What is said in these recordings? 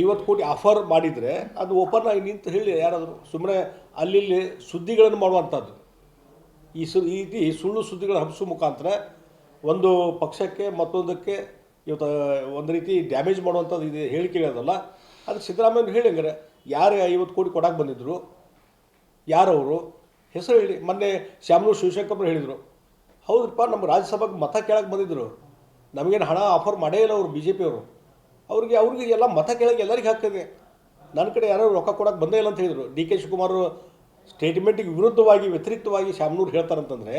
ಐವತ್ತು ಕೋಟಿ ಆಫರ್ ಮಾಡಿದರೆ ಅದು ಓಪನ್ ಆಗಿ ನಿಂತು ಹೇಳಿ ಯಾರಾದರೂ ಸುಮ್ಮನೆ ಅಲ್ಲಿ ಸುದ್ದಿಗಳನ್ನು ಮಾಡುವಂಥದ್ದು. ಈ ಸು, ಈ ರೀತಿ ಸುಳ್ಳು ಸುದ್ದಿಗಳ ಹಬ್ಬಿಸೋ ಮುಖಾಂತರ ಒಂದು ಪಕ್ಷಕ್ಕೆ ಮತ್ತೊಂದಕ್ಕೆ ಇವತ್ತು ಒಂದು ರೀತಿ ಡ್ಯಾಮೇಜ್ ಮಾಡುವಂಥದ್ದು ಇದು ಹೇಳಿಕೆಗಳದಲ್ಲ ಅದಕ್ಕೆ ಸಿದ್ದರಾಮಯ್ಯ ಹೇಳಿ ಹಂಗಾರೆ, ಯಾರು ಐವತ್ತು ಕೋಟಿ ಕೊಡಕ್ಕೆ ಬಂದಿದ್ದರು ಯಾರವರು? ಹೆಸರು ಹೇಳಿ, ಮೊನ್ನೆ ಶ್ಯಾಮನೂರು ಶಿವಶಂಕರ್ ಹೇಳಿದರು. ಹೌದಪ್ಪ ನಮ್ಮ ರಾಜ್ಯಸಭೆಗೆ ಮತ ಕೇಳಕ್ಕೆ ಬಂದಿದ್ದರು ನಮಗೇನು ಹಣ ಆಫರ್ ಮಾಡೇ ಇಲ್ಲ ಅವರು ಬಿ ಜೆ ಪಿಯವರು ಅವ್ರಿಗೆ ಅವ್ರಿಗೆ ಎಲ್ಲ ಮತ ಕೇಳಕ್ಕೆ ಎಲ್ಲರಿಗೆ ಹಾಕ್ತದೆ ನನ್ನ ಕಡೆ ಯಾರು ರೊಕ್ಕ ಕೊಡಕ್ಕೆ ಬಂದೇ ಇಲ್ಲ ಅಂತ ಹೇಳಿದರು. ಡಿ ಕೆ ಶಿವಕುಮಾರ್ ಸ್ಟೇಟ್ಮೆಂಟಿಗೆ ವಿರುದ್ಧವಾಗಿ, ವ್ಯತಿರಿಕ್ತವಾಗಿ ಶಾಮನೂರು ಹೇಳ್ತಾರಂತಂದರೆ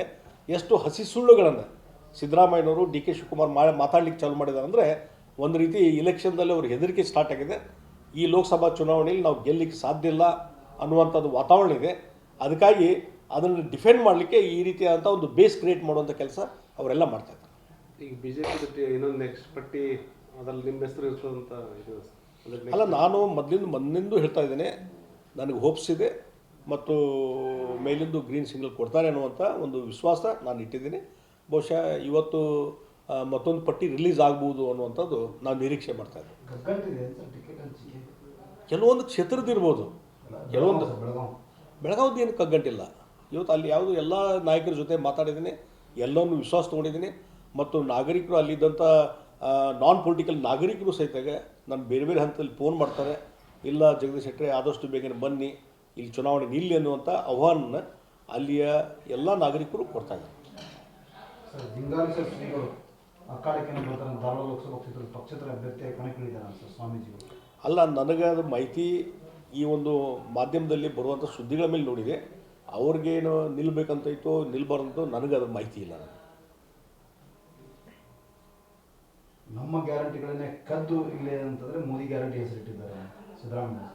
ಎಷ್ಟು ಹಸಿ ಸುಳ್ಳುಗಳನ್ನು ಸಿದ್ದರಾಮಯ್ಯನವರು, ಡಿ ಕೆ ಶಿವಕುಮಾರ್ ಮಾ ಮಾತಾಡ್ಲಿಕ್ಕೆ ಚಾಲು ಮಾಡಿದ್ದಾರೆ ಅಂದರೆ ಒಂದು ರೀತಿ ಇಲೆಕ್ಷನ್ದಲ್ಲಿ ಅವ್ರ ಹೆದರಿಕೆ ಸ್ಟಾರ್ಟ್ ಆಗಿದೆ. ಈ ಲೋಕಸಭಾ ಚುನಾವಣೆಯಲ್ಲಿ ನಾವು ಗೆಲ್ಲಲಿಕ್ಕೆ ಸಾಧ್ಯ ಇಲ್ಲ ಅನ್ನುವಂಥದ್ದು ವಾತಾವರಣ ಇದೆ. ಅದಕ್ಕಾಗಿ ಅದನ್ನು ಡಿಫೆಂಡ್ ಮಾಡಲಿಕ್ಕೆ ಈ ರೀತಿಯಾದಂಥ ಒಂದು ಬೇಸ್ ಕ್ರಿಯೇಟ್ ಮಾಡುವಂಥ ಕೆಲಸ ಅವರೆಲ್ಲ ಮಾಡ್ತಾ ಇದ್ದಾರೆ. ಈಗ ಬಿ ಜೆ ಪಿ ಇನ್ನೊಂದು ನೆಕ್ಸ್ಟ್ ಪಟ್ಟಿ ಅದ್ರಲ್ಲಿ ನಿಮ್ಮ ಹೆಸರು ಇರ್ತದಂತ ಇದು ಅಲ್ಲ ನಾನು ಮೊದಲಿಂದ ಮೊದಲಿಂದು ಹೇಳ್ತಾ ಇದ್ದೇನೆ ನನಗೆ ಹೋಪ್ಸ್ ಇದೆ ಮತ್ತು ಮೇಲಿಂದು ಗ್ರೀನ್ ಸಿಗ್ನಲ್ ಕೊಡ್ತಾರೆ ಅನ್ನುವಂಥ ಒಂದು ವಿಶ್ವಾಸ ನಾನು ಇಟ್ಟಿದ್ದೀನಿ. ಬಹುಶಃ ಇವತ್ತು ಮತ್ತೊಂದು ಪಟ್ಟಿ ರಿಲೀಸ್ ಆಗ್ಬೋದು ಅನ್ನುವಂಥದ್ದು ನಾನು ನಿರೀಕ್ಷೆ ಮಾಡ್ತಾ ಇದ್ದೀನಿ. ಕೆಲವೊಂದು ಕ್ಷೇತ್ರದಿರ್ಬೋದು ಕೆಲವೊಂದು ಬೆಳಗಾವಿ. ಬೆಳಗಾವ್ದು ಏನು ಕಗ್ಗಂಟಿಲ್ಲ ಇವತ್ತು ಅಲ್ಲಿ ಯಾವುದು ಎಲ್ಲ ನಾಯಕರ ಜೊತೆ ಮಾತಾಡಿದ್ದೀನಿ ಎಲ್ಲವನ್ನು ವಿಶ್ವಾಸ ತೊಗೊಂಡಿದ್ದೀನಿ ಮತ್ತು ನಾಗರಿಕರು ಅಲ್ಲಿದ್ದಂಥ ನಾನ್ ಪೊಲಿಟಿಕಲ್ ನಾಗರಿಕರು ಸಹಿತ ನಾನು ಬೇರೆ ಬೇರೆ ಹಂತದಲ್ಲಿ ಫೋನ್ ಮಾಡ್ತಾರೆ. ಇಲ್ಲ ಜಗದೀಶ್ ಶೆಟ್ಟರೆ ಆದಷ್ಟು ಬೇಗನೆ ಬನ್ನಿ ಇಲ್ಲಿ ಚುನಾವಣೆ ನಿಲ್ಲಿ ಅನ್ನುವಂಥ ಆಹ್ವಾನ ಅಲ್ಲಿಯ ಎಲ್ಲ ನಾಗರಿಕರು ಕೊಡ್ತಾ ಇದ್ದಾರೆ. ಅಲ್ಲ ನನಗೆ ಅದು ಮಾಹಿತಿ ಈ ಒಂದು ಮಾಧ್ಯಮದಲ್ಲಿ ಬರುವಂಥ ಸುದ್ದಿಗಳ ಮೇಲೆ ನೋಡಿದೆ. ಅವ್ರಿಗೇನು ನಿಲ್ಲಬೇಕಂತ ಇತ್ತು ನಿಲ್ಬಾರ್ದಂತೂ ನನಗೆ ಅದು ಮಾಹಿತಿ ಇಲ್ಲ. ನನಗೆ ನಮ್ಮ ಗ್ಯಾರಂಟಿಗಳನ್ನೇ ಕದ್ದು ಇಲ್ಲೇ ಅಂತಂದ್ರೆ ಮೋದಿ ಗ್ಯಾರಂಟಿ ಹೆಸರಿಟ್ಟಿದ್ದಾರೆ ಸಿದ್ದರಾಮಯ್ಯ.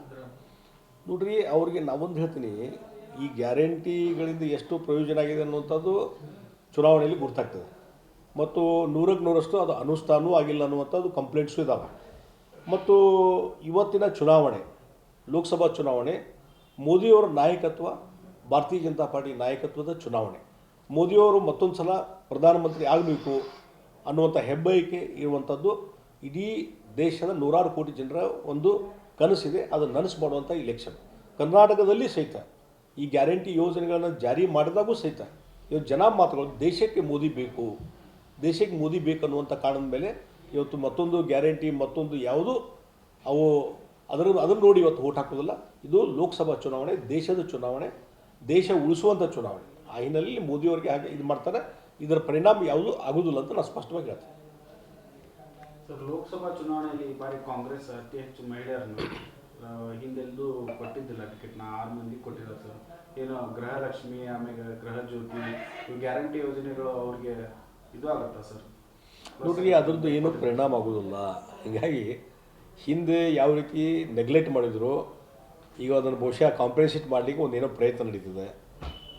ನೋಡ್ರಿ, ಅವ್ರಿಗೆ ನಾವೊಂದು ಹೇಳ್ತೀನಿ, ಈ ಗ್ಯಾರಂಟಿಗಳಿಂದ ಎಷ್ಟು ಪ್ರಯೋಜನ ಆಗಿದೆ ಅನ್ನುವಂಥದ್ದು ಚುನಾವಣೆಯಲ್ಲಿ ಗುರ್ತಾಗ್ತದೆ. ಮತ್ತು ನೂರಕ್ಕೆ ನೂರಷ್ಟು ಅದು ಅನುಷ್ಠಾನವೂ ಆಗಿಲ್ಲ ಅನ್ನುವಂಥದ್ದು ಕಂಪ್ಲೇಂಟ್ಸು ಇದ್ದಾವೆ ಮತ್ತು ಇವತ್ತಿನ ಚುನಾವಣೆ, ಲೋಕಸಭಾ ಚುನಾವಣೆ, ಮೋದಿಯವರ ನಾಯಕತ್ವ, ಭಾರತೀಯ ಜನತಾ ಪಾರ್ಟಿ ನಾಯಕತ್ವದ ಚುನಾವಣೆ. ಮೋದಿಯವರು ಮತ್ತೊಂದು ಸಲ ಪ್ರಧಾನಮಂತ್ರಿ ಆಗಬೇಕು ಅನ್ನುವಂಥ ಹೆಬ್ಬಯಕೆ ಇರುವಂಥದ್ದು ಇಡೀ ದೇಶದ ನೂರಾರು ಕೋಟಿ ಜನರ ಒಂದು ಕನಸಿದೆ ಅದನ್ನು ನನಸು ಮಾಡುವಂಥ ಇಲೆಕ್ಷನ್ ಕರ್ನಾಟಕದಲ್ಲಿ ಸಹಿತ ಈ ಗ್ಯಾರಂಟಿ ಯೋಜನೆಗಳನ್ನು ಜಾರಿ ಮಾಡಿದಾಗೂ ಸಹಿತ ಇವತ್ತು ಜನ ಮಾತುಗಳು, ದೇಶಕ್ಕೆ ಮೋದಿ ಬೇಕು, ದೇಶಕ್ಕೆ ಮೋದಿ ಬೇಕು ಅನ್ನುವಂಥ ಕಾರಣದ ಮೇಲೆ ಇವತ್ತು ಮತ್ತೊಂದು ಗ್ಯಾರಂಟಿ ಮತ್ತೊಂದು ಯಾವುದು, ಅವು ಅದರ, ಅದನ್ನು ನೋಡಿ ಇವತ್ತು ಓಟ್ ಹಾಕೋದಿಲ್ಲ ಇದು ಲೋಕಸಭಾ ಚುನಾವಣೆ, ದೇಶದ ಚುನಾವಣೆ, ದೇಶ ಉಳಿಸುವಂಥ ಚುನಾವಣೆ. ಆ ಹಿನ್ನೆಲೆಯಲ್ಲಿ ಮೋದಿಯವರಿಗೆ ಹಾಗೆ ಇದು ಮಾಡ್ತಾರೆ. ಇದರ ಪರಿಣಾಮ ಯಾವುದು ಆಗೋದಿಲ್ಲ ಅಂತ ನಾನು ಸ್ಪಷ್ಟವಾಗಿ ಹೇಳ್ತೀನಿ. ಸರ್ ಲೋಕಸಭಾ ಚುನಾವಣೆಯಲ್ಲಿ ಈ ಬಾರಿ ಕಾಂಗ್ರೆಸ್ ಅತಿ ಹೆಚ್ಚು ಮಹಿಳೆಯರನ್ನು ಹಿಂದೆಂದು ಕೊಟ್ಟಿದ್ದಿಲ್ಲ ಟಿಕೆಟ್ನ ಆರು ಮಂದಿ ಕೊಟ್ಟಿರೋದು ಸರ್. ಏನು ಗೃಹಲಕ್ಷ್ಮಿ ಆಮೇಲೆ ಗೃಹ ಜ್ಯೋತಿ ಇವು ಗ್ಯಾರಂಟಿ ಯೋಜನೆಗಳು ಅವ್ರಿಗೆ ಇದು ಆಗುತ್ತಾ ಸರ್? ನೋಡ್ರಿ ಅದರದ್ದು ಏನೂ ಪರಿಣಾಮ ಆಗೋದಿಲ್ಲ. ಹೀಗಾಗಿ ಹಿಂದೆ ಯಾವ ರೀತಿ ನೆಗ್ಲೆಕ್ಟ್ ಮಾಡಿದ್ರು ಈಗ ಅದನ್ನು ಬಹುಶಃ ಕಾಂಪನ್ಸೇಟ್ ಮಾಡಲಿಕ್ಕೆ ಒಂದೇನೋ ಏನೋ ಪ್ರಯತ್ನ ನಡೀತಿದೆ.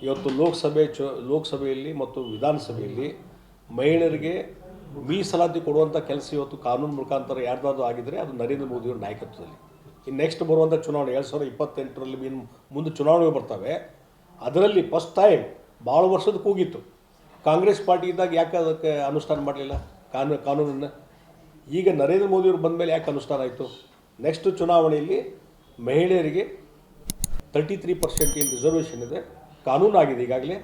ಇವತ್ತು ಲೋಕಸಭೆ ಚು, ಲೋಕಸಭೆಯಲ್ಲಿ ಮತ್ತು ವಿಧಾನಸಭೆಯಲ್ಲಿ ಮಹಿಳೆಯರಿಗೆ ಮೀಸಲಾತಿ ಕೊಡುವಂಥ ಕೆಲಸ ಇವತ್ತು ಕಾನೂನು ಮುಖಾಂತರ ಯಾರ್ದಾದ್ರು ಆಗಿದ್ದರೆ ಅದು ನರೇಂದ್ರ ಮೋದಿಯವರ ನಾಯಕತ್ವದಲ್ಲಿ. ಇನ್ನು ನೆಕ್ಸ್ಟ್ ಬರುವಂಥ ಚುನಾವಣೆ, ಎರಡು ಸಾವಿರದ ಇಪ್ಪತ್ತೆಂಟರಲ್ಲಿ ಇನ್ನು ಮುಂದೆ ಚುನಾವಣೆ ಬರ್ತವೆ. ಅದರಲ್ಲಿ ಫಸ್ಟ್ ಟೈಮ್ ಭಾಳ ವರ್ಷದ ಕೂಗಿತ್ತು. ಕಾಂಗ್ರೆಸ್ ಪಾರ್ಟಿ ಇದ್ದಾಗ ಯಾಕೆ ಅದಕ್ಕೆ ಅನುಷ್ಠಾನ ಮಾಡಲಿಲ್ಲ? ಕಾನೂನು ಕಾನೂನನ್ನು? ಈಗ ನರೇಂದ್ರ ಮೋದಿಯವರು ಬಂದ ಮೇಲೆ ಯಾಕೆ ಅನುಷ್ಠಾನ ಆಯಿತು? ನೆಕ್ಸ್ಟ್ ಚುನಾವಣೆಯಲ್ಲಿ ಮಹಿಳೆಯರಿಗೆ ತರ್ಟಿ ತ್ರೀ ಪರ್ಸೆಂಟ್ ಏನು ರಿಸರ್ವೇಷನ್ ಇದೆ. ಕಾನೂನು ಆಗಿದೆ ಈಗಾಗಲೇ,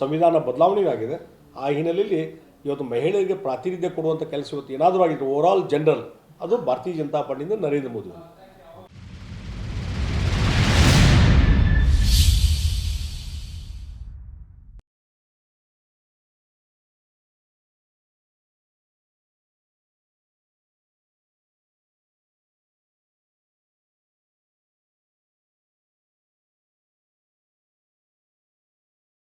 ಸಂವಿಧಾನ ಬದಲಾವಣೆಯಾಗಿದೆ. ಆ ಹಿನ್ನೆಲೆಯಲ್ಲಿ ಇವತ್ತು ಮಹಿಳೆಯರಿಗೆ ಪ್ರಾತಿನಿಧ್ಯ ಕೊಡುವಂಥ ಕೆಲಸ ಇವತ್ತು ಏನಾದರೂ ಆಗಿತ್ತು ಆಲ್ ಜನರಲ್ ಅದು ಭಾರತೀಯ ಜನತಾ ಪಾರ್ಟಿಯಿಂದ ನರೇಂದ್ರ ಮೋದಿ